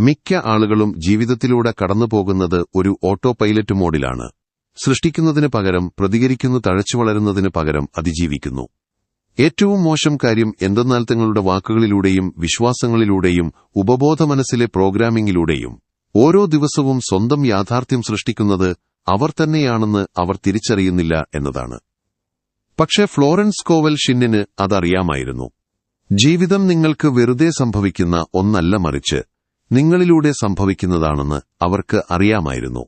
മിക്ക ആളുകളും ജീവിതത്തിലൂടെ കടന്നുപോകുന്നത് ഒരു ഓട്ടോ പൈലറ്റ് മോഡിലാണ്. സൃഷ്ടിക്കുന്നതിന് പകരം പ്രതികരിക്കുന്നു തഴച്ചു വളരുന്നതിന് പകരം അതിജീവിക്കുന്നു. ഏറ്റവും മോശം കാര്യം എന്തെന്നാൽ തങ്ങളുടെ വാക്കുകളിലൂടെയും വിശ്വാസങ്ങളിലൂടെയും ഉപബോധ മനസ്സിലെ പ്രോഗ്രാമിംഗിലൂടെയും. ഓരോ ദിവസവും സ്വന്തം യാഥാർത്ഥ്യം സൃഷ്ടിക്കുന്നത് അവർ തന്നെയാണെന്ന് അവർ തിരിച്ചറിയുന്നില്ല എന്നതാണ്. പക്ഷേ ഫ്ലോറൻസ് കോവൽ ഷിന്നിന് അതറിയാമായിരുന്നു. ജീവിതം നിങ്ങൾക്ക് വെറുതെ സംഭവിക്കുന്ന ഒന്നല്ല മറിച്ച് നിങ്ങളിലൂടെ സംഭവിക്കുന്നതാണെന്ന് അവർക്ക് അറിയാമായിരുന്നു.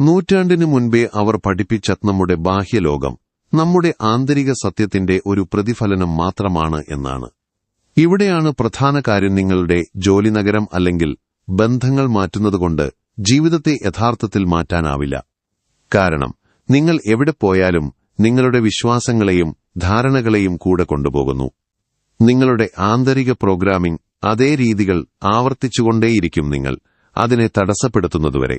നൂറ്റാണ്ടിനു മുൻപേ അവർ പഠിപ്പിച്ച നമ്മുടെ ബാഹ്യലോകം നമ്മുടെ ആന്തരിക സത്യത്തിന്റെ ഒരു പ്രതിഫലനം മാത്രമാണ് എന്നാണ്. ഇവിടെയാണ് പ്രധാന കാര്യം നിങ്ങളുടെ ജോലി നഗരം അല്ലെങ്കിൽ ബന്ധങ്ങൾ മാറ്റുന്നതുകൊണ്ട് ജീവിതത്തെ യഥാർത്ഥത്തിൽ മാറ്റാനാവില്ല. കാരണം നിങ്ങൾ എവിടെ പോയാലും നിങ്ങളുടെ വിശ്വാസങ്ങളെയും ധാരണകളെയും കൂടെ കൊണ്ടുപോകുന്നു. നിങ്ങളുടെ ആന്തരിക പ്രോഗ്രാമിംഗ് അതേ രീതികൾ ആവർത്തിച്ചുകൊണ്ടേയിരിക്കും നിങ്ങൾ അതിനെ തടസ്സപ്പെടുത്തുന്നതുവരെ.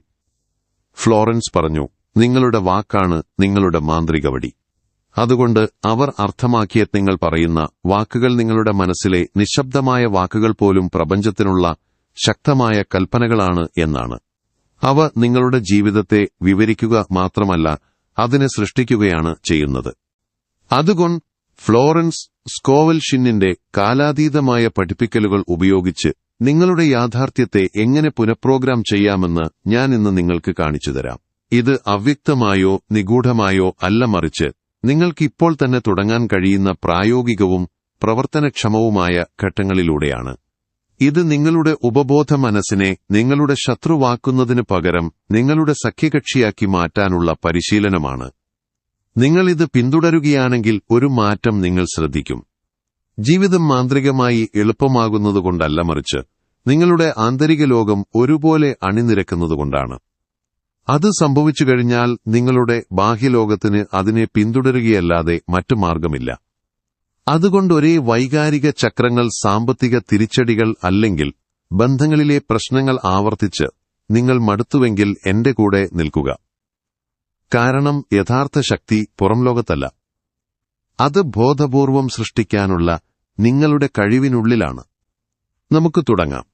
ഫ്ലോറൻസ് പറഞ്ഞു നിങ്ങളുടെ വാക്കാണ് നിങ്ങളുടെ മാന്ത്രിക വടി. അതുകൊണ്ട് അവർ അർത്ഥമാക്കിയ നിങ്ങൾ പറയുന്ന വാക്കുകൾ നിങ്ങളുടെ മനസ്സിലെ നിശബ്ദമായ വാക്കുകൾ പോലും പ്രപഞ്ചത്തിനുള്ള ശക്തമായ കൽപ്പനകളാണ് എന്നാണ്. അവ നിങ്ങളുടെ ജീവിതത്തെ വിവരിക്കുക മാത്രമല്ല അതിനെ സൃഷ്ടിക്കുകയാണ് ചെയ്യുന്നത്. അതുകൊണ്ട് ഫ്ലോറൻസ് സ്കോവൽഷിന്നിന്റെ കാലാതീതമായ പഠിപ്പിക്കലുകൾ ഉപയോഗിച്ച് നിങ്ങളുടെ യാഥാർത്ഥ്യത്തെ എങ്ങനെ പുനഃപ്രോഗ്രാം ചെയ്യാമെന്ന് ഞാൻ ഇന്ന് നിങ്ങൾക്ക് കാണിച്ചുതരാം ഇത് അവ്യക്തമായോ നിഗൂഢമായോ അല്ല മറിച്ച് നിങ്ങൾക്കിപ്പോൾ തന്നെ തുടങ്ങാൻ കഴിയുന്ന പ്രായോഗികവും പ്രവർത്തനക്ഷമവുമായ ഘട്ടങ്ങളിലൂടെയാണ്. ഇത് നിങ്ങളുടെ ഉപബോധ മനസ്സിനെ നിങ്ങളുടെ ശത്രുവാക്കുന്നതിനു പകരം നിങ്ങളുടെ സഖ്യകക്ഷിയാക്കി മാറ്റാനുള്ള പരിശീലനമാണ്. നിങ്ങളിത് പിന്തുടരുകയാണെങ്കിൽ ഒരു മാറ്റം നിങ്ങൾ ശ്രദ്ധിക്കും. ജീവിതം മാന്ത്രികമായി എളുപ്പമാകുന്നതുകൊണ്ടല്ല മറിച്ച് നിങ്ങളുടെ ആന്തരിക ലോകം ഒരുപോലെ അണിനിരക്കുന്നതുകൊണ്ടാണ്. അത് സംഭവിച്ചു കഴിഞ്ഞാൽ നിങ്ങളുടെ ബാഹ്യലോകത്തിന് അതിനെ പിന്തുടരുകയല്ലാതെ മറ്റു മാർഗമില്ല. അതുകൊണ്ട് ഒരേ വൈകാരിക ചക്രങ്ങൾ സാമ്പത്തിക തിരിച്ചടികൾ അല്ലെങ്കിൽ ബന്ധങ്ങളിലെ പ്രശ്നങ്ങൾ ആവർത്തിച്ച് നിങ്ങൾ മടുത്തുവെങ്കിൽ എന്റെ കൂടെ നിൽക്കുക. കാരണം യഥാർത്ഥ ശക്തി പുറംലോകത്തല്ല. അത് ബോധപൂർവം സൃഷ്ടിക്കാനുള്ള നിങ്ങളുടെ കഴിവിനുള്ളിലാണ്. നമുക്ക് തുടങ്ങാം.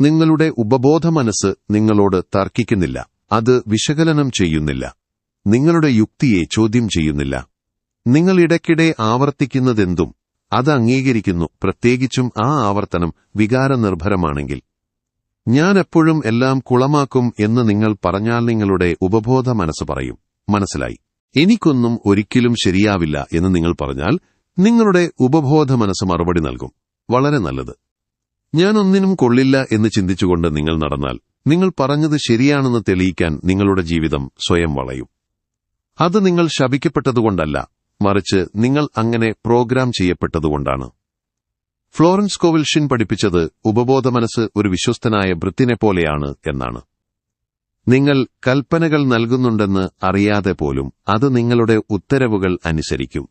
നിങ്ങളുടെ ഉപബോധ മനസ്സ് നിങ്ങളോട് തർക്കിക്കുന്നില്ല. അത് വിശകലനം ചെയ്യുന്നില്ല. നിങ്ങളുടെ യുക്തിയെ ചോദ്യം ചെയ്യുന്നില്ല. നിങ്ങൾ ഇടയ്ക്കിടെ ആവർത്തിക്കുന്നതെന്തും അത് അംഗീകരിക്കുന്നു. പ്രത്യേകിച്ചും ആ ആവർത്തനം വികാരനിർഭരമാണെങ്കിൽ. ഞാൻ എപ്പോഴും എല്ലാം കുളമാക്കും എന്ന് നിങ്ങൾ പറഞ്ഞാൽ നിങ്ങളുടെ ഉപബോധ മനസ്സ് പറയും. മനസ്സിലായി? എനിക്കൊന്നും ഒരിക്കലും ശരിയാവില്ല എന്ന് നിങ്ങൾ പറഞ്ഞാൽ നിങ്ങളുടെ ഉപബോധ മനസ്സ് മറുപടി നൽകും. വളരെ നല്ലത്. ഞാൻ ഒന്നിനും കൊള്ളില്ല എന്ന് ചിന്തിച്ചുകൊണ്ട് നിങ്ങൾ നടന്നാൽ നിങ്ങൾ പറഞ്ഞത് ശരിയാണെന്ന് തെളിയിക്കാൻ നിങ്ങളുടെ ജീവിതം സ്വയം വളയും. അത് നിങ്ങൾ ശപിക്കപ്പെട്ടതുകൊണ്ടല്ല മറിച്ച് നിങ്ങൾ അങ്ങനെ പ്രോഗ്രാം ചെയ്യപ്പെട്ടതുകൊണ്ടാണ്. ഫ്ലോറൻസ് കോവിൽഷിൻ പഠിപ്പിച്ചത് ഉപബോധ മനസ്സ് ഒരു വിശ്വസ്തനായ വൃത്തിനെ പോലെയാണ് എന്നാണ്. നിങ്ങൾ കൽപ്പനകൾ നൽകുന്നുണ്ടെന്ന് അറിയാതെ പോലും അത് നിങ്ങളുടെ ഉത്തരവുകൾ അനുസരിക്കും.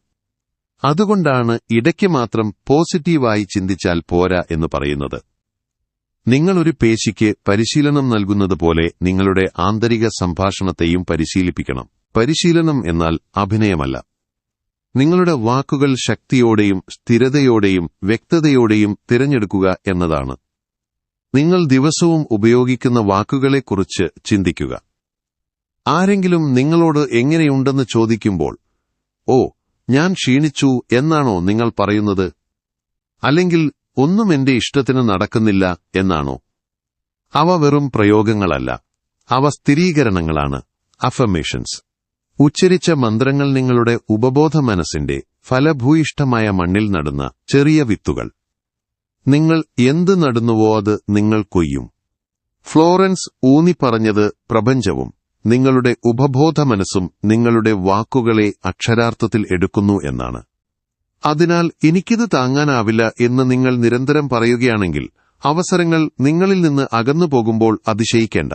അതുകൊണ്ടാണ് ഇടയ്ക്ക് മാത്രം പോസിറ്റീവായി ചിന്തിച്ചാൽ പോരാ എന്ന് പറയുന്നത്. നിങ്ങളൊരു പേശിക്ക് പരിശീലനം നൽകുന്നതുപോലെ നിങ്ങളുടെ ആന്തരിക സംഭാഷണത്തെയും പരിശീലിപ്പിക്കണം. പരിശീലനം എന്നാൽ അഭിനയമല്ല. നിങ്ങളുടെ വാക്കുകൾ ശക്തിയോടെയും സ്ഥിരതയോടെയും വ്യക്തതയോടെയും തിരഞ്ഞെടുക്കുക എന്നതാണ്. നിങ്ങൾ ദിവസവും ഉപയോഗിക്കുന്ന വാക്കുകളെക്കുറിച്ച് ചിന്തിക്കുക. ആരെങ്കിലും നിങ്ങളോട് എങ്ങനെയുണ്ടെന്ന് ചോദിക്കുമ്പോൾ ഓ ഞാൻ ക്ഷീണിച്ചു എന്നാണോ നിങ്ങൾ പറയുന്നത്? അല്ലെങ്കിൽ ഒന്നും എന്റെ ഇഷ്ടത്തിന് നടക്കുന്നില്ല എന്നാണോ? അവ വെറും പ്രയോഗങ്ങളല്ല. അവ സ്ഥിരീകരണങ്ങളാണ്. അഫർമേഷൻസ് ഉച്ചരിച്ച മന്ത്രങ്ങൾ നിങ്ങളുടെ ഉപബോധ മനസ്സിന്റെ ഫലഭൂയിഷ്ഠമായ മണ്ണിൽ നടുന്ന ചെറിയ വിത്തുകൾ. നിങ്ങൾ എന്ത് നടുന്നുവോ അത് നിങ്ങൾ കൊയ്യും. ഫ്ലോറൻസ് ഊന്നിപ്പറഞ്ഞത് പ്രപഞ്ചവും നിങ്ങളുടെ ഉപബോധ മനസ്സും നിങ്ങളുടെ വാക്കുകളെ അക്ഷരാർത്ഥത്തിൽ എടുക്കുന്നു എന്നാണ്. അതിനാൽ എനിക്കിത് താങ്ങാനാവില്ല എന്ന് നിങ്ങൾ നിരന്തരം പറയുകയാണെങ്കിൽ അവസരങ്ങൾ നിങ്ങളിൽ നിന്ന് അകന്നു പോകുമ്പോൾ അതിശയിക്കേണ്ട.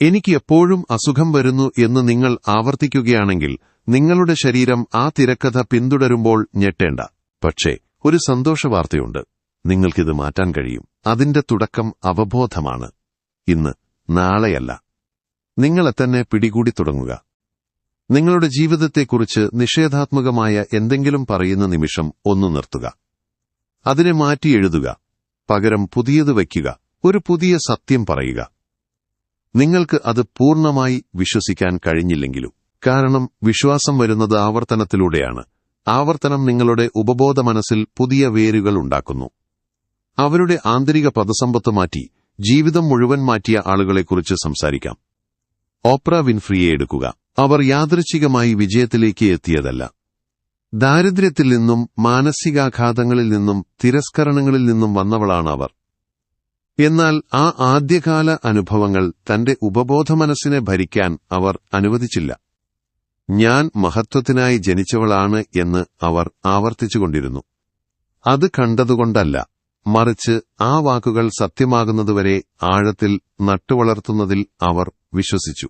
എനിക്ക് എപ്പോഴും അസുഖം വരുന്നു എന്ന് നിങ്ങൾ ആവർത്തിക്കുകയാണെങ്കിൽ നിങ്ങളുടെ ശരീരം ആ തിരക്കഥ പിന്തുടരുമ്പോൾ ഞെട്ടേണ്ട. പക്ഷേ ഒരു സന്തോഷവാർത്തയുണ്ട്. നിങ്ങൾക്കിത് മാറ്റാൻ കഴിയും. അതിന്റെ തുടക്കം അവബോധമാണ്. ഇന്ന് നാളെയല്ല. നിങ്ങളെ തന്നെ പിടികൂടി തുടങ്ങുക. നിങ്ങളുടെ ജീവിതത്തെക്കുറിച്ച് നിഷേധാത്മകമായ എന്തെങ്കിലും പറയുന്ന നിമിഷം ഒന്നു നിർത്തുക. അതിനെ മാറ്റി എഴുതുക. പകരം പുതിയത് വയ്ക്കുക. ഒരു പുതിയ സത്യം പറയുക. നിങ്ങൾക്ക് അത് പൂർണമായി വിശ്വസിക്കാൻ കഴിഞ്ഞില്ലെങ്കിലും. കാരണം വിശ്വാസം വരുന്നത് ആവർത്തനത്തിലൂടെയാണ്. ആവർത്തനം നിങ്ങളുടെ ഉപബോധ മനസ്സിൽ പുതിയ വേരുകൾ ഉണ്ടാക്കുന്നു. അവരുടെ ആന്തരിക പദസമ്പത്ത് മാറ്റി ജീവിതം മുഴുവൻ മാറ്റിയ ആളുകളെക്കുറിച്ച് സംസാരിക്കാം. ഓപ്ര വിൻഫ്രിയെ എടുക്കുക. അവർ യാദൃച്ഛികമായി വിജയത്തിലേക്ക് എത്തിയതല്ല. ദാരിദ്ര്യത്തിൽ നിന്നും മാനസികാഘാതങ്ങളിൽ നിന്നും തിരസ്കരണങ്ങളിൽ നിന്നും വന്നവളാണ് അവർ എന്നാൽ ആ ആദ്യകാല അനുഭവങ്ങൾ തന്റെ ഉപബോധ മനസ്സിനെ ഭരിക്കാൻ അവർ അനുവദിച്ചില്ല. ഞാൻ മഹത്വത്തിനായി ജനിച്ചവളാണ് എന്ന് അവർ ആവർത്തിച്ചുകൊണ്ടിരുന്നു. അത് കണ്ടതുകൊണ്ടല്ല മറിച്ച് ആ വാക്കുകൾ സത്യമാകുന്നതുവരെ ആഴത്തിൽ നട്ടുവളർത്തുന്നതിൽ അവർ വിശ്വസിച്ചു.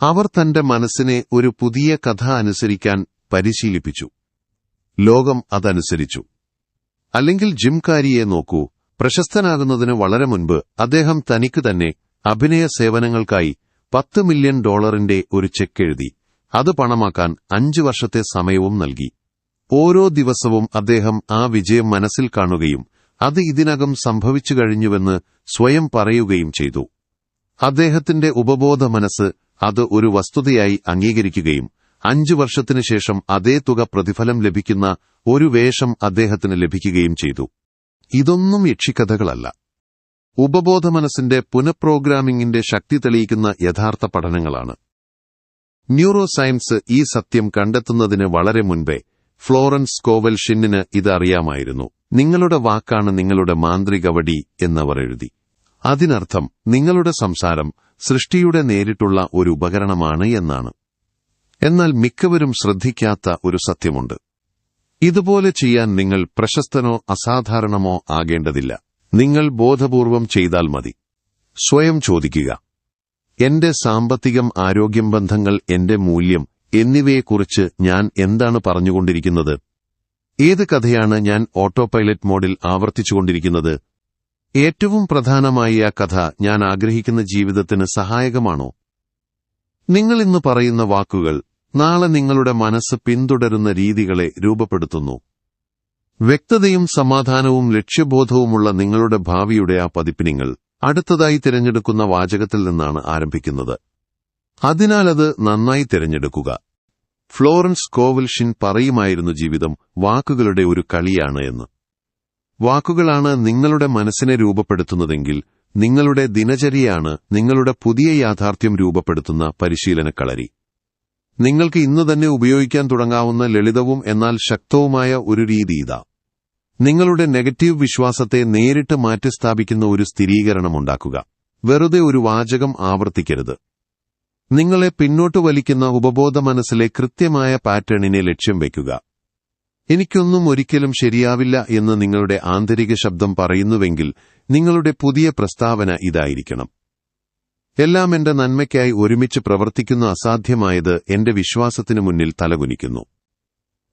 അവർ തന്റെ മനസ്സിനെ ഒരു പുതിയ കഥ അനുസരിക്കാൻ പരിശീലിപ്പിച്ചു. ലോകം അതനുസരിച്ചു. അല്ലെങ്കിൽ ജിംകാരിയെ നോക്കൂ. പ്രശസ്തനാകുന്നതിന് വളരെ മുൻപ് അദ്ദേഹം തനിക്ക് തന്നെ അഭിനയ സേവനങ്ങൾക്കായി പത്ത് മില്യൺ ഡോളറിന്റെ ഒരു ചെക്ക് എഴുതി. അത് പണമാക്കാൻ അഞ്ചു വർഷത്തെ സമയവും നൽകി. ഓരോ ദിവസവും അദ്ദേഹം ആ വിജയം മനസ്സിൽ കാണുകയും അത് ഇതിനകം സംഭവിച്ചു കഴിഞ്ഞുവെന്ന് സ്വയം പറയുകയും ചെയ്തു. അദ്ദേഹത്തിന്റെ ഉപബോധ മനസ്സ് അത് ഒരു വസ്തുതയായി അംഗീകരിക്കുകയും അഞ്ചു വർഷത്തിനു ശേഷം അതേ തുക പ്രതിഫലം ലഭിക്കുന്ന ഒരു വേഷം അദ്ദേഹത്തിന് ലഭിക്കുകയും ചെയ്തു. ഇതൊന്നും യക്ഷിക്കഥകളല്ല ഉപബോധ മനസ്സിന്റെ പുനഃപ്രോഗ്രാമിംഗിന്റെ ശക്തി തെളിയിക്കുന്ന യഥാർത്ഥ പഠനങ്ങളാണ്. ന്യൂറോ സയൻസ് ഈ സത്യം കണ്ടെത്തുന്നതിന് വളരെ മുൻപേ ഫ്ലോറൻസ് കോവൽ ഷിന്നിന് ഇത് അറിയാമായിരുന്നു. നിങ്ങളുടെ വാക്കാണ് നിങ്ങളുടെ മാന്ത്രികവടി എന്നവർ എഴുതി. അതിനർത്ഥം നിങ്ങളുടെ സംസാരം സൃഷ്ടിയുടെ നേരിട്ടുള്ള ഒരു ഉപകരണമാണ് എന്നാണ്. എന്നാൽ മിക്കവരും ശ്രദ്ധിക്കാത്ത ഒരു സത്യമുണ്ട്. ഇതുപോലെ ചെയ്യാൻ നിങ്ങൾ പ്രശസ്തനോ അസാധാരണമോ ആകേണ്ടതില്ല. നിങ്ങൾ ബോധപൂർവം ചെയ്താൽ മതി. സ്വയം ചോദിക്കുക. എന്റെ സാമ്പത്തികം ആരോഗ്യം ബന്ധങ്ങൾ എന്റെ മൂല്യം എന്നിവയെക്കുറിച്ച് ഞാൻ എന്താണ് പറഞ്ഞുകൊണ്ടിരിക്കുന്നത്? ഏത് കഥയാണ് ഞാൻ ഓട്ടോ പൈലറ്റ് മോഡിൽ ആവർത്തിച്ചുകൊണ്ടിരിക്കുന്നത്? ഏറ്റവും പ്രധാനമായി ആ കഥ ഞാൻ ആഗ്രഹിക്കുന്ന ജീവിതത്തിന് സഹായകമാണോ? നിങ്ങൾ ഇന്ന് പറയുന്ന വാക്കുകൾ നാളെ നിങ്ങളുടെ മനസ്സ് പിന്തുടരുന്ന രീതികളെ രൂപപ്പെടുത്തുന്നു. വ്യക്തതയും സമാധാനവും ലക്ഷ്യബോധവുമുള്ള നിങ്ങളുടെ ഭാവിയുടെ ആ പതിപ്പിനിങ്ങൾ അടുത്തതായി തിരഞ്ഞെടുക്കുന്ന വാചകത്തിൽ നിന്നാണ് ആരംഭിക്കുന്നത്. അതിനാൽ അത് നന്നായി തിരഞ്ഞെടുക്കുക. ഫ്ലോറൻസ് കോവൽഷിൻ പറയുമായിരുന്നു ജീവിതം വാക്കുകളുടെ ഒരു കളിയാണ് എന്ന്. വാക്കുകളാണ് നിങ്ങളുടെ മനസ്സിനെ രൂപപ്പെടുത്തുന്നതെങ്കിൽ നിങ്ങളുടെ ദിനചര്യയാണ് നിങ്ങളുടെ പുതിയ യാഥാർത്ഥ്യം രൂപപ്പെടുത്തുന്ന പരിശീലനക്കളരി. നിങ്ങൾക്ക് ഇന്ന് തന്നെ ഉപയോഗിക്കാൻ തുടങ്ങാവുന്ന ലളിതവും എന്നാൽ ശക്തവുമായ ഒരു രീതി ഇതാ. നിങ്ങളുടെ നെഗറ്റീവ് വിശ്വാസത്തെ നേരിട്ട് മാറ്റിസ്ഥാപിക്കുന്ന ഒരു സ്ഥിരീകരണമുണ്ടാക്കുക. വെറുതെ ഒരു വാചകം ആവർത്തിക്കരുത്. നിങ്ങളെ പിന്നോട്ട് വലിക്കുന്ന ഉപബോധ മനസ്സിലെ കൃത്യമായ പാറ്റേണിനെ ലക്ഷ്യം വയ്ക്കുക. എനിക്കൊന്നും ഒരിക്കലും ശരിയാവില്ല എന്ന് നിങ്ങളുടെ ആന്തരിക ശബ്ദം പറയുന്നുവെങ്കിൽ നിങ്ങളുടെ പുതിയ പ്രസ്താവന ഇതായിരിക്കണം. എല്ലാം എന്റെ നന്മയ്ക്കായി ഒരുമിച്ച് പ്രവർത്തിക്കുന്ന അസാധ്യമായത് എന്റെ വിശ്വാസത്തിനു മുന്നിൽ തലകുനിക്കുന്നു.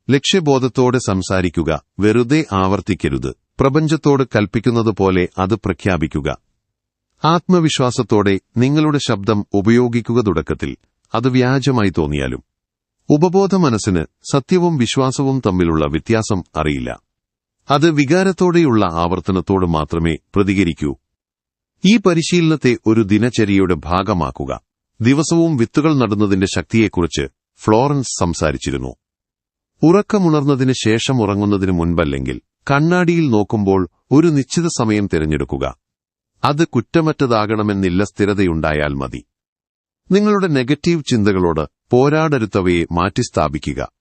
ലക്ഷ്യബോധത്തോടെ സംസാരിക്കുക വെറുതെ ആവർത്തിക്കരുത്. പ്രപഞ്ചത്തോട് കൽപ്പിക്കുന്നതുപോലെ അത് പ്രഖ്യാപിക്കുക. ആത്മവിശ്വാസത്തോടെ നിങ്ങളുടെ ശബ്ദം ഉപയോഗിക്കുക തുടക്കത്തിൽ. അത് വ്യാജമായി തോന്നിയാലും. ഉപബോധ മനസ്സിന് സത്യവും വിശ്വാസവും തമ്മിലുള്ള വ്യത്യാസം അറിയില്ല. അത് വികാരത്തോടെയുള്ള ആവർത്തനത്തോട് മാത്രമേ പ്രതികരിക്കൂ. ഈ പരിശീലനത്തെ ഒരു ദിനചര്യയുടെ ഭാഗമാക്കുക. ദിവസവും വിത്തുകൾ നടുന്നതിന്റെ ശക്തിയെക്കുറിച്ച് ഫ്ലോറൻസ് സംസാരിച്ചിരുന്നു. ഉറക്കമുണർന്നതിന് ശേഷം ഉറങ്ങുന്നതിന് മുൻപല്ലെങ്കിൽ കണ്ണാടിയിൽ നോക്കുമ്പോൾ ഒരു നിശ്ചിത സമയം തിരഞ്ഞെടുക്കുക. അത് കുറ്റമറ്റതാകണമെന്നില്ല സ്ഥിരതയുണ്ടായാൽ മതി. നിങ്ങളുടെ നെഗറ്റീവ് ചിന്തകളോട് പോരാടരുത്തവയെ മാറ്റിസ്ഥാപിക്കുക.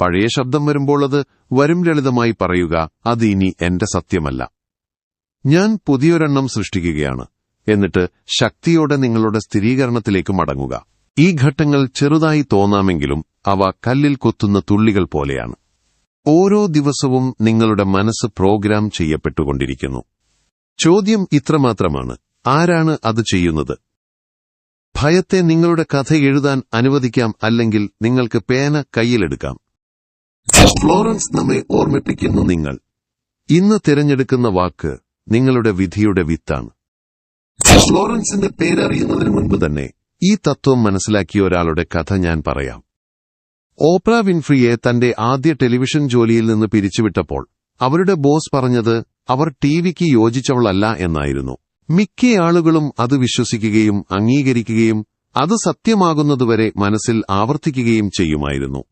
പഴയ ശബ്ദം വരുമ്പോൾ അത് വരും ലളിതമായി പറയുക അത് ഇനി എന്റെ സത്യമല്ല. ഞാൻ പുതിയൊരെണ്ണം സൃഷ്ടിക്കുകയാണ്. എന്നിട്ട് ശക്തിയോടെ നിങ്ങളുടെ സ്ഥിരീകരണത്തിലേക്ക് മടങ്ങുക. ഈ ഘട്ടങ്ങൾ ചെറുതായി തോന്നാമെങ്കിലും അവ കല്ലിൽ കൊത്തുന്ന തുള്ളികൾ പോലെയാണ്. ഓരോ ദിവസവും നിങ്ങളുടെ മനസ്സ് പ്രോഗ്രാം ചെയ്യപ്പെട്ടുകൊണ്ടിരിക്കുന്നു. ചോദ്യം ഇത്രമാത്രമാണ്. ആരാണ് അത് ചെയ്യുന്നത്? ഭയത്തെ നിങ്ങളുടെ കഥ എഴുതാൻ അനുവദിക്കാം അല്ലെങ്കിൽ നിങ്ങൾക്ക് പേന കയ്യിലെടുക്കാം. ഫ്ലോറൻസ് നമ്മെ ഓർമ്മിപ്പിക്കുന്നു. നിങ്ങൾ ഇന്ന് തിരഞ്ഞെടുക്കുന്ന വാക്ക് നിങ്ങളുടെ വിധിയുടെ വിത്താണ്. ഫ്ലോറൻസിന്റെ പേരറിയുന്നതിന് മുൻപ് തന്നെ ഈ തത്വം മനസ്സിലാക്കിയ ഒരാളുടെ കഥ ഞാൻ പറയാം. ഓപ്ര വിൻഫ്രിയെ തന്റെ ആദ്യ ടെലിവിഷൻ ജോലിയിൽ നിന്ന് പിരിച്ചുവിട്ടപ്പോൾ അവരുടെ ബോസ് പറഞ്ഞത് അവർ ടിവിക്ക് യോജിച്ചവളല്ല എന്നായിരുന്നു. മിക്ക ആളുകളും അത് വിശ്വസിക്കുകയും അംഗീകരിക്കുകയും അത് സത്യമാകുന്നതുവരെ മനസ്സിൽ ആവർത്തിക്കുകയും ചെയ്യുമായിരുന്നു.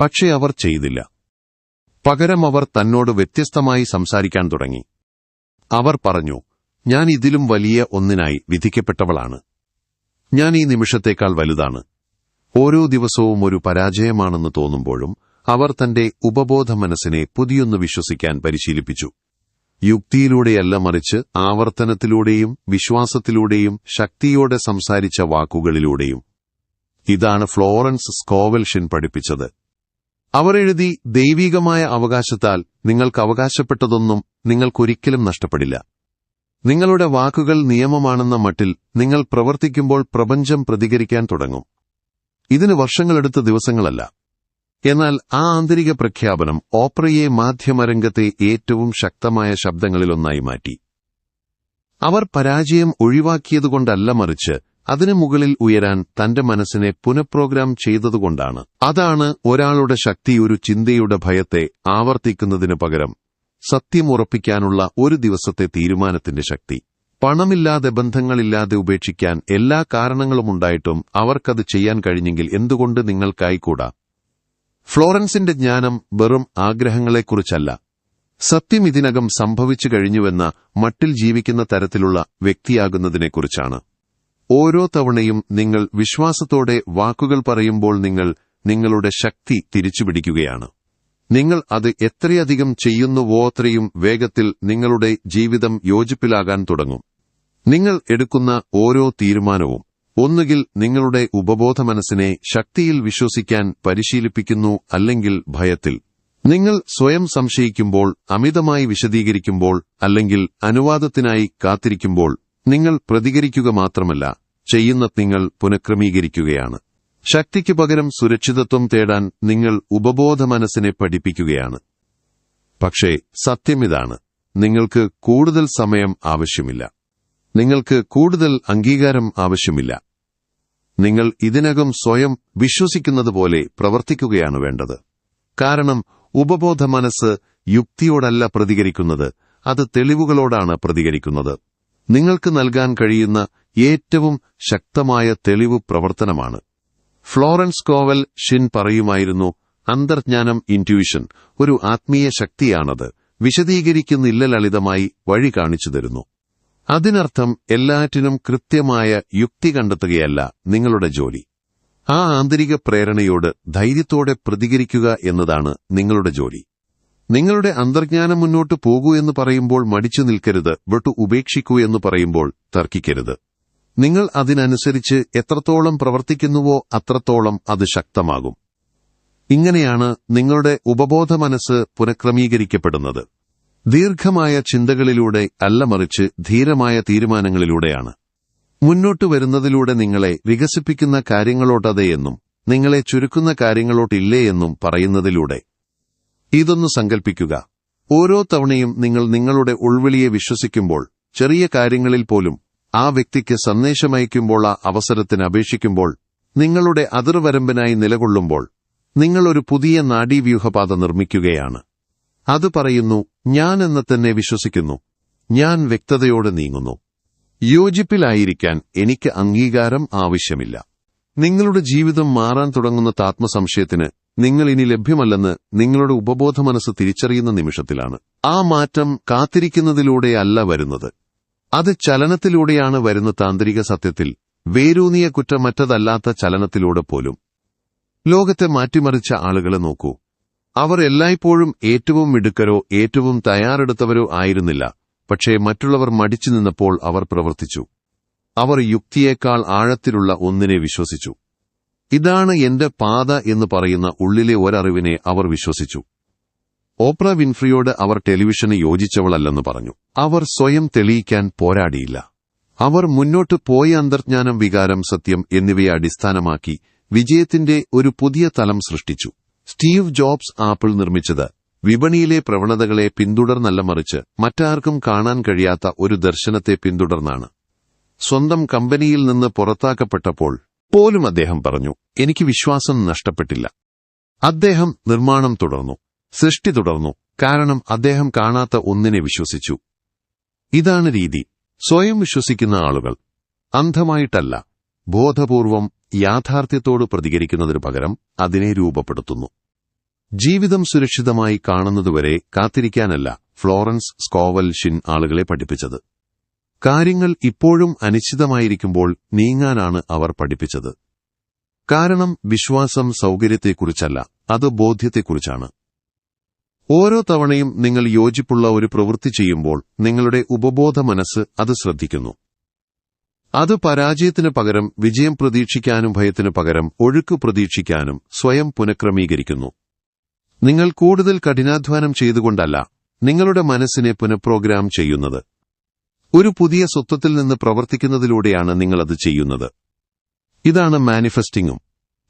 പക്ഷേ അവർ ചെയ്തില്ല. പകരം അവർ തന്നോട് വ്യത്യസ്തമായി സംസാരിക്കാൻ തുടങ്ങി. അവർ പറഞ്ഞു ഞാൻ ഇതിലും വലിയ ഒന്നിനായി വിധിക്കപ്പെട്ടവളാണ്. ഞാൻ ഈ നിമിഷത്തേക്കാൾ വലുതാണ്. ഓരോ ദിവസവും ഒരു പരാജയമാണെന്ന് തോന്നുമ്പോഴും അവർ തന്റെ ഉപബോധ മനസ്സിനെ പുതിയൊന്ന് വിശ്വസിക്കാൻ പരിശീലിപ്പിച്ചു. യുക്തിയിലൂടെയല്ല മറിച്ച് ആവർത്തനത്തിലൂടെയും വിശ്വാസത്തിലൂടെയും ശക്തിയോടെ സംസാരിച്ച വാക്കുകളിലൂടെയും. ഇതാണ് ഫ്ലോറൻസ് സ്കോവൽഷിൻ പഠിപ്പിച്ചത്. അവർ എഴുതി ദൈവീകമായ അവകാശത്താൽ നിങ്ങൾക്ക് അവകാശപ്പെട്ടതൊന്നും നിങ്ങൾക്കൊരിക്കലും നഷ്ടപ്പെടില്ല. നിങ്ങളുടെ വാക്കുകൾ നിയമമാണെന്ന മട്ടിൽ നിങ്ങൾ പ്രവർത്തിക്കുമ്പോൾ പ്രപഞ്ചം പ്രതികരിക്കാൻ തുടങ്ങും. ഇതിന് വർഷങ്ങളെടുത്ത ദിവസങ്ങളല്ല. എന്നാൽ ആ ആന്തരിക പ്രഖ്യാപനം ഓപ്രയെ മാധ്യമരംഗത്തെ ഏറ്റവും ശക്തമായ ശബ്ദങ്ങളിലൊന്നായി മാറ്റി. അവർ പരാജയം ഒഴിവാക്കിയതുകൊണ്ടല്ല മറിച്ച് അതിനു മുകളിൽ ഉയരാൻ തന്റെ മനസ്സിനെ പുനഃപ്രോഗ്രാം ചെയ്തതുകൊണ്ടാണ്. അതാണ് ഒരാളുടെ ശക്തി ഒരു ചിന്തയുടെ ഭയത്തെ ആവർത്തിക്കുന്നതിനു പകരം സത്യമുറപ്പിക്കാനുള്ള ഒരു ദിവസത്തെ തീരുമാനത്തിന്റെ ശക്തി. പണമില്ലാതെ ബന്ധങ്ങളില്ലാതെ ഉപേക്ഷിക്കാൻ എല്ലാ കാരണങ്ങളുമുണ്ടായിട്ടും അവർക്കത് ചെയ്യാൻ കഴിഞ്ഞെങ്കിൽ എന്തുകൊണ്ട് നിങ്ങൾക്കായിക്കൂടാ ഫ്ലോറൻസിന്റെ ജ്ഞാനം വെറും ആഗ്രഹങ്ങളെക്കുറിച്ചല്ല. സത്യം ഇതിനകം സംഭവിച്ചു കഴിഞ്ഞുവെന്ന മട്ടിൽ ജീവിക്കുന്ന തരത്തിലുള്ള വ്യക്തിയാകുന്നതിനെക്കുറിച്ചാണ്. ഓരോ തവണയും നിങ്ങൾ വിശ്വാസത്തോടെ വാക്കുകൾ പറയുമ്പോൾ നിങ്ങൾ നിങ്ങളുടെ ശക്തി തിരിച്ചുപിടിക്കുകയാണ്. നിങ്ങൾ അത് എത്രയധികം ചെയ്യുന്നുവോ അത്രയും വേഗത്തിൽ നിങ്ങളുടെ ജീവിതം യോജിപ്പിലാകാൻ തുടങ്ങും. നിങ്ങൾ എടുക്കുന്ന ഓരോ തീരുമാനവും ഒന്നുകിൽ നിങ്ങളുടെ ഉപബോധ മനസ്സിനെ ശക്തിയിൽ വിശ്വസിക്കാൻ പരിശീലിപ്പിക്കുന്നു അല്ലെങ്കിൽ ഭയത്തിൽ. നിങ്ങൾ സ്വയം സംശയിക്കുമ്പോൾ അമിതമായി വിശദീകരിക്കുമ്പോൾ അല്ലെങ്കിൽ അനുവാദത്തിനായി കാത്തിരിക്കുമ്പോൾ നിങ്ങൾ പ്രതികരിക്കുക മാത്രമല്ല ചെയ്യുന്ന നിങ്ങൾ പുനഃക്രമീകരിക്കുകയാണ്. ശക്തിക്ക് പകരം സുരക്ഷിതത്വം തേടാൻ നിങ്ങൾ ഉപബോധ മനസ്സിനെ പഠിപ്പിക്കുകയാണ്. പക്ഷേ സത്യമിതാണ്. നിങ്ങൾക്ക് കൂടുതൽ സമയം ആവശ്യമില്ല. നിങ്ങൾക്ക് കൂടുതൽ അംഗീകാരം ആവശ്യമില്ല. നിങ്ങൾ ഇതിനകം സ്വയം വിശ്വസിക്കുന്നതുപോലെ പ്രവർത്തിക്കുകയാണ് വേണ്ടത്. കാരണം ഉപബോധ മനസ്സ് യുക്തിയോടല്ല പ്രതികരിക്കുന്നത് അത് തെളിവുകളോടാണ് പ്രതികരിക്കുന്നത്. നിങ്ങൾക്ക് നൽകാൻ കഴിയുന്ന ഏറ്റവും ശക്തമായ തെളിവ് പ്രവർത്തനമാണ്. ഫ്ലോറൻസ് കോവൽ ഷിൻ പറയുമായിരുന്നു അന്തർജ്ഞാനം ഇന്റ്യൂഷൻ ഒരു ആത്മീയ ശക്തിയാണത്. വിശദീകരിക്കുന്നില്ല ലളിതമായി വഴി കാണിച്ചു തരുന്നു. അതിനർത്ഥം എല്ലാറ്റിനും കൃത്യമായ യുക്തി കണ്ടെത്തുകയല്ല നിങ്ങളുടെ ജോലി. ആ ആന്തരിക പ്രേരണയോട് ധൈര്യത്തോടെ പ്രതികരിക്കുക എന്നതാണ് നിങ്ങളുടെ ജോലി. നിങ്ങളുടെ അന്തർജ്ഞാനം മുന്നോട്ട് പോകൂ എന്ന് പറയുമ്പോൾ മടിച്ചു നിൽക്കരുത് വെട്ടു ഉപേക്ഷിക്കൂ എന്ന് പറയുമ്പോൾ തർക്കിക്കരുത്. നിങ്ങൾ അതിനനുസരിച്ച് എത്രത്തോളം പ്രവർത്തിക്കുന്നുവോ അത്രത്തോളം അത് ശക്തമാകും. ഇങ്ങനെയാണ് നിങ്ങളുടെ ഉപബോധ മനസ്സ് പുനഃക്രമീകരിക്കപ്പെടുന്നത്. ദീർഘമായ ചിന്തകളിലൂടെ അല്ല മറിച്ച് ധീരമായ തീരുമാനങ്ങളിലൂടെയാണ്. മുന്നോട്ട് വരുന്നതിലൂടെ നിങ്ങളെ വികസിപ്പിക്കുന്ന കാര്യങ്ങളോട്ടതേ എന്നും നിങ്ങളെ ചുരുക്കുന്ന കാര്യങ്ങളോട്ടില്ലേ എന്നും പറയുന്നതിലൂടെ. ഇതൊന്ന് സങ്കൽപ്പിക്കുക. ഓരോ തവണയും നിങ്ങൾ നിങ്ങളുടെ ഉൾവിളിയെ വിശ്വസിക്കുമ്പോൾ ചെറിയ കാര്യങ്ങളിൽ പോലും ആ വ്യക്തിക്ക് സന്ദേശമയക്കുമ്പോൾ ആ അവസരത്തിന് അപേക്ഷിക്കുമ്പോൾ നിങ്ങളുടെ അതിർവരമ്പനായി നിലകൊള്ളുമ്പോൾ നിങ്ങൾ ഒരു പുതിയ നാഡീവ്യൂഹപാത നിർമ്മിക്കുകയാണ്. അത് പറയുന്നു ഞാൻ എന്ന് തന്നെ വിശ്വസിക്കുന്നു. ഞാൻ വ്യക്തതയോടെ നീങ്ങുന്നു. യോജിപ്പിലായിരിക്കാൻ എനിക്ക് അംഗീകാരം ആവശ്യമില്ല. നിങ്ങളുടെ ജീവിതം മാറാൻ തുടങ്ങുന്ന താത്മസംശയത്തിന് നിങ്ങൾ ഇനി ലഭ്യമല്ലെന്ന് നിങ്ങളുടെ ഉപബോധ മനസ്സ് തിരിച്ചറിയുന്ന നിമിഷത്തിലാണ്. ആ മാറ്റം കാത്തിരിക്കുന്നതിലൂടെയല്ല വരുന്നത്. അത് ചലനത്തിലൂടെയാണ് വരുന്ന താന്ത്രിക സത്യത്തിൽ വേരൂന്നിയ കുറ്റമറ്റതല്ലാത്ത ചലനത്തിലൂടെ പോലും. ലോകത്തെ മാറ്റിമറിച്ച ആളുകളെ നോക്കൂ. അവർ എല്ലായ്പ്പോഴും ഏറ്റവും മിടുക്കരോ ഏറ്റവും തയ്യാറെടുത്തവരോ ആയിരുന്നില്ല പക്ഷേ മറ്റുള്ളവർ മടിച്ചു നിന്നപ്പോൾ അവർ പ്രവർത്തിച്ചു. അവർ യുക്തിയേക്കാൾ ആഴത്തിലുള്ള ഒന്നിനെ വിശ്വസിച്ചു. ഇതാണ് എന്റെ പാത എന്ന് പറയുന്ന ഉള്ളിലെ ഒരറിവിനെ അവർ വിശ്വസിച്ചു. ഓപ്ര വിൻഫ്രിയോട് അവർ ടെലിവിഷന് യോജിച്ചവളല്ലെന്ന് പറഞ്ഞു. അവർ സ്വയം തെളിയിക്കാൻ പോരാടിയില്ല. അവർ മുന്നോട്ട് പോയ അന്തർജ്ഞാനം വികാരം സത്യം എന്നിവയെ അടിസ്ഥാനമാക്കി വിജയത്തിന്റെ ഒരു പുതിയ തലം സൃഷ്ടിച്ചു. സ്റ്റീവ് ജോബ്സ് ആപ്പിൾ നിർമ്മിച്ചത് വിപണിയിലെ പ്രവണതകളെ പിന്തുടർന്നല്ല മറിച്ച് മറ്റാർക്കും കാണാൻ കഴിയാത്ത ഒരു ദർശനത്തെ പിന്തുടർന്നാണ്. സ്വന്തം കമ്പനിയിൽ നിന്ന് പുറത്താക്കപ്പെട്ടപ്പോൾ പോലും അദ്ദേഹം പറഞ്ഞു എനിക്ക് വിശ്വാസം നഷ്ടപ്പെട്ടില്ല. അദ്ദേഹം നിർമ്മാണം തുടർന്നു സൃഷ്ടി തുടർന്നു കാരണം അദ്ദേഹം കാണാത്ത ഒന്നിനെ വിശ്വസിച്ചു. ഇതാണ് രീതി. സ്വയം വിശ്വസിക്കുന്ന ആളുകൾ. അന്ധമായിട്ടല്ല. ബോധപൂർവം യാഥാർത്ഥ്യത്തോട് പ്രതികരിക്കുന്നതിനു പകരം അതിനെ രൂപപ്പെടുത്തുന്നു. ജീവിതം സുരക്ഷിതമായി കാണുന്നതുവരെ കാത്തിരിക്കാനല്ല ഫ്ലോറൻസ് സ്കോവൽ ഷിൻ ആളുകളെ പഠിപ്പിച്ചത്. കാര്യങ്ങൾ ഇപ്പോഴും അനിശ്ചിതമായിരിക്കുമ്പോൾ നീങ്ങാനാണ് അവർ പഠിപ്പിച്ചത്. കാരണം വിശ്വാസം സൗകര്യത്തെക്കുറിച്ചല്ല അത് ബോധ്യത്തെക്കുറിച്ചാണ്. ഓരോ തവണയും നിങ്ങൾ യോജിപ്പുള്ള ഒരു പ്രവൃത്തി ചെയ്യുമ്പോൾ നിങ്ങളുടെ ഉപബോധ മനസ്സ് അത് ശ്രദ്ധിക്കുന്നു. അത് പരാജയത്തിന് പകരം വിജയം പ്രതീക്ഷിക്കാനും ഭയത്തിനു പകരം ഒഴുക്ക് പ്രതീക്ഷിക്കാനും സ്വയം പുനഃക്രമീകരിക്കുന്നു. നിങ്ങൾ കൂടുതൽ കഠിനാധ്വാനം ചെയ്തുകൊണ്ടല്ല നിങ്ങളുടെ മനസ്സിനെ പുനഃപ്രോഗ്രാം ചെയ്യുന്നത്. ഒരു പുതിയ സ്വത്വത്തിൽ നിന്ന് പ്രവർത്തിക്കുന്നതിലൂടെയാണ് നിങ്ങൾ അത് ചെയ്യുന്നത്. ഇതാണ് മാനിഫെസ്റ്റിംഗും.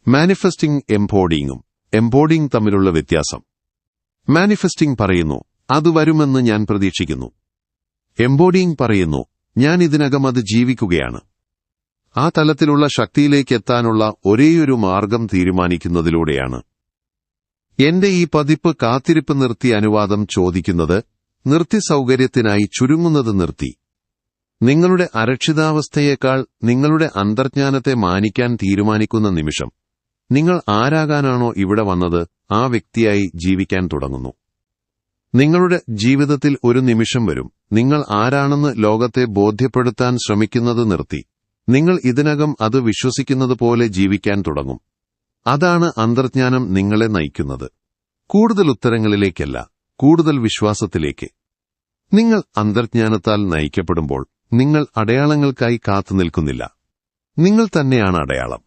മാനിഫെസ്റ്റിംഗ് എംബോഡിങ്ങും എംബോഡിങ് തമ്മിലുള്ള വ്യത്യാസം. മാനിഫെസ്റ്റിംഗ് പറയുന്നു അത് വരുമെന്ന് ഞാൻ പ്രതീക്ഷിക്കുന്നു. എംബോഡിങ് പറയുന്നു ഞാൻ ഇതിനകം അത് ജീവിക്കുകയാണ്. ആ തലത്തിലുള്ള ശക്തിയിലേക്ക് എത്താനുള്ള ഒരേയൊരു മാർഗം തീരുമാനിക്കുന്നതിലൂടെയാണ്. എന്റെ ഈ പതിപ്പ് കാത്തിരിപ്പ് നിർത്തി അനുവാദം ചോദിക്കുന്നത് നിർത്തി സൗകര്യത്തിനായി ചുരുങ്ങുന്നത് നിർത്തി. നിങ്ങളുടെ അരക്ഷിതാവസ്ഥയേക്കാൾ നിങ്ങളുടെ അന്തർജ്ഞാനത്തെ മാനിക്കാൻ തീരുമാനിക്കുന്ന നിമിഷം. നിങ്ങൾ ആരാകാനാണോ ഇവിടെ വന്നത് ആ വ്യക്തിയായി ജീവിക്കാൻ തുടങ്ങുന്നു. നിങ്ങളുടെ ജീവിതത്തിൽ ഒരു നിമിഷം വരും. നിങ്ങൾ ആരാണെന്ന് ലോകത്തെ ബോധ്യപ്പെടുത്താൻ ശ്രമിക്കുന്നത് നിർത്തി. നിങ്ങൾ ഇതിനകം അത് വിശ്വസിക്കുന്നത് പോലെ ജീവിക്കാൻ തുടങ്ങും. അതാണ് അന്തർജ്ഞാനം നിങ്ങളെ നയിക്കുന്നത്. കൂടുതൽ ഉത്തരങ്ങളിലേക്കല്ല കൂടുതൽ വിശ്വാസത്തിലേക്ക്. നിങ്ങൾ അന്തർജ്ഞാനത്താൽ നയിക്കപ്പെടുമ്പോൾ നിങ്ങൾ അടയാളങ്ങൾക്കായി കാത്തുനിൽക്കുന്നില്ല നിങ്ങൾ തന്നെയാണ് അടയാളം.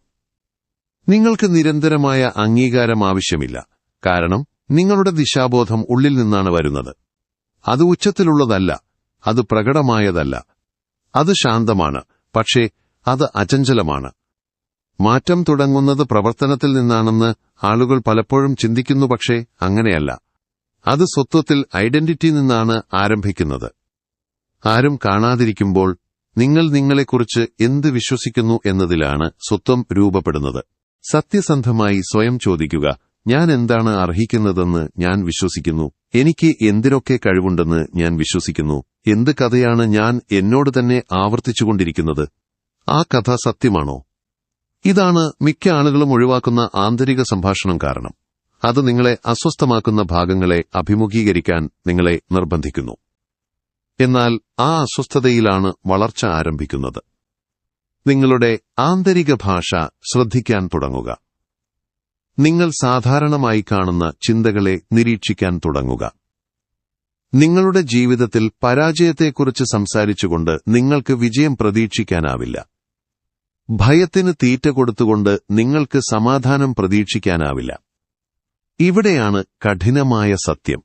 നിങ്ങൾക്ക് നിരന്തരമായ അംഗീകാരം ആവശ്യമില്ല. കാരണം നിങ്ങളുടെ ദിശാബോധം ഉള്ളിൽ നിന്നാണ് വരുന്നത്. അത് ഉച്ചത്തിലുള്ളതല്ല അത് പ്രകടമായതല്ല. അത് ശാന്തമാണ് പക്ഷേ അത് അചഞ്ചലമാണ്. മാറ്റം തുടങ്ങുന്നത് പ്രവർത്തനത്തിൽ നിന്നാണെന്ന് ആളുകൾ പലപ്പോഴും ചിന്തിക്കുന്നു പക്ഷേ അങ്ങനെയല്ല. അത് സ്വത്വത്തിൽ ഐഡന്റിറ്റി നിന്നാണ് ആരംഭിക്കുന്നത്. ആരും കാണാതിരിക്കുമ്പോൾ നിങ്ങൾ നിങ്ങളെക്കുറിച്ച് എന്ത് വിശ്വസിക്കുന്നു എന്നതിലാണ് സ്വത്വം രൂപപ്പെടുന്നത്. സത്യസന്ധമായി സ്വയം ചോദിക്കുക ഞാൻ എന്താണ് അർഹിക്കുന്നതെന്ന് ഞാൻ വിശ്വസിക്കുന്നു? എനിക്ക് എന്തിനൊക്കെ കഴിവുണ്ടെന്ന് ഞാൻ വിശ്വസിക്കുന്നു? എന്ത് കഥയാണ് ഞാൻ എന്നോട് തന്നെ ആവർത്തിച്ചുകൊണ്ടിരിക്കുന്നത്? ആ കഥ സത്യമാണോ? ഇതാണ് മിക്ക ആളുകളും ഒഴിവാക്കുന്ന ആന്തരിക സംഭാഷണം കാരണം. അത് നിങ്ങളെ അസ്വസ്ഥമാക്കുന്ന ഭാഗങ്ങളെ അഭിമുഖീകരിക്കാൻ നിങ്ങളെ നിർബന്ധിക്കുന്നു. എന്നാൽ ആ അസ്വസ്ഥതയിലാണ് വളർച്ച ആരംഭിക്കുന്നത്. നിങ്ങളുടെ ആന്തരിക ഭാഷ ശ്രദ്ധിക്കാൻ തുടങ്ങുക. നിങ്ങൾ സാധാരണമായി കാണുന്ന ചിന്തകളെ നിരീക്ഷിക്കാൻ തുടങ്ങുക. നിങ്ങളുടെ ജീവിതത്തിൽ പരാജയത്തെക്കുറിച്ച് സംസാരിച്ചുകൊണ്ട് നിങ്ങൾക്ക് വിജയം പ്രതീക്ഷിക്കാനാവില്ല. ഭയത്തിന് തീറ്റ കൊടുത്തുകൊണ്ട് നിങ്ങൾക്ക് സമാധാനം പ്രതീക്ഷിക്കാനാവില്ല. ഇവിടെയാണ് കഠിനമായ സത്യം.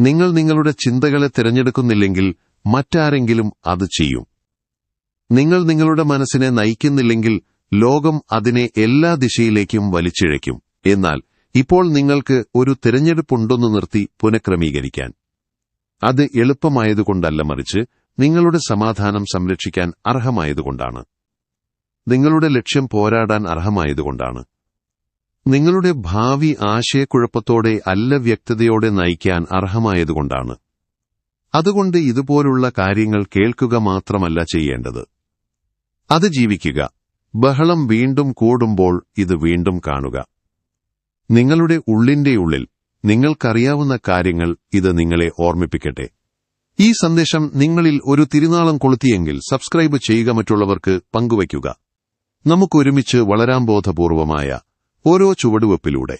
നിങ്ങൾ നിങ്ങളുടെ ചിന്തകളെ തിരഞ്ഞെടുക്കുന്നില്ലെങ്കിൽ മറ്റാരെങ്കിലും അത് ചെയ്യും. നിങ്ങൾ നിങ്ങളുടെ മനസ്സിനെ നയിക്കുന്നില്ലെങ്കിൽ ലോകം അതിനെ എല്ലാ ദിശയിലേക്കും വലിച്ചിഴയ്ക്കും. എന്നാൽ ഇപ്പോൾ നിങ്ങൾക്ക് ഒരു തിരഞ്ഞെടുപ്പുണ്ടെന്ന് നിർത്തി പുനഃക്രമീകരിക്കാൻ. അത് എളുപ്പമായതുകൊണ്ടല്ല മറിച്ച് നിങ്ങളുടെ സമാധാനം സംരക്ഷിക്കാൻ അർഹമായതുകൊണ്ടാണ്. നിങ്ങളുടെ ലക്ഷ്യം പോരാടാൻ അർഹമായതുകൊണ്ടാണ്. നിങ്ങളുടെ ഭാവി ആശയക്കുഴപ്പത്തോടെ അല്ല വ്യക്തതയോടെ നയിക്കാൻ അർഹമായതുകൊണ്ടാണ്. അതുകൊണ്ട് ഇതുപോലുള്ള കാര്യങ്ങൾ കേൾക്കുക മാത്രമല്ല ചെയ്യേണ്ടത്. അത് ജീവിക്കുക. ബഹളം വീണ്ടും കൂടുമ്പോൾ ഇത് വീണ്ടും കാണുക. നിങ്ങളുടെ ഉള്ളിന്റെ ഉള്ളിൽ നിങ്ങൾക്കറിയാവുന്ന കാര്യങ്ങൾ ഇത് നിങ്ങളെ ഓർമ്മിപ്പിക്കട്ടെ. ഈ സന്ദേശം നിങ്ങളിൽ ഒരു തിരുനാളം കൊളുത്തിയെങ്കിൽ സബ്സ്ക്രൈബ് ചെയ്യുക മറ്റുള്ളവർക്ക് പങ്കുവയ്ക്കുക. നമുക്കൊരുമിച്ച് വളരാൻ ബോധപൂർവമായ ഓരോ ചുവടുവെപ്പിലൂടെ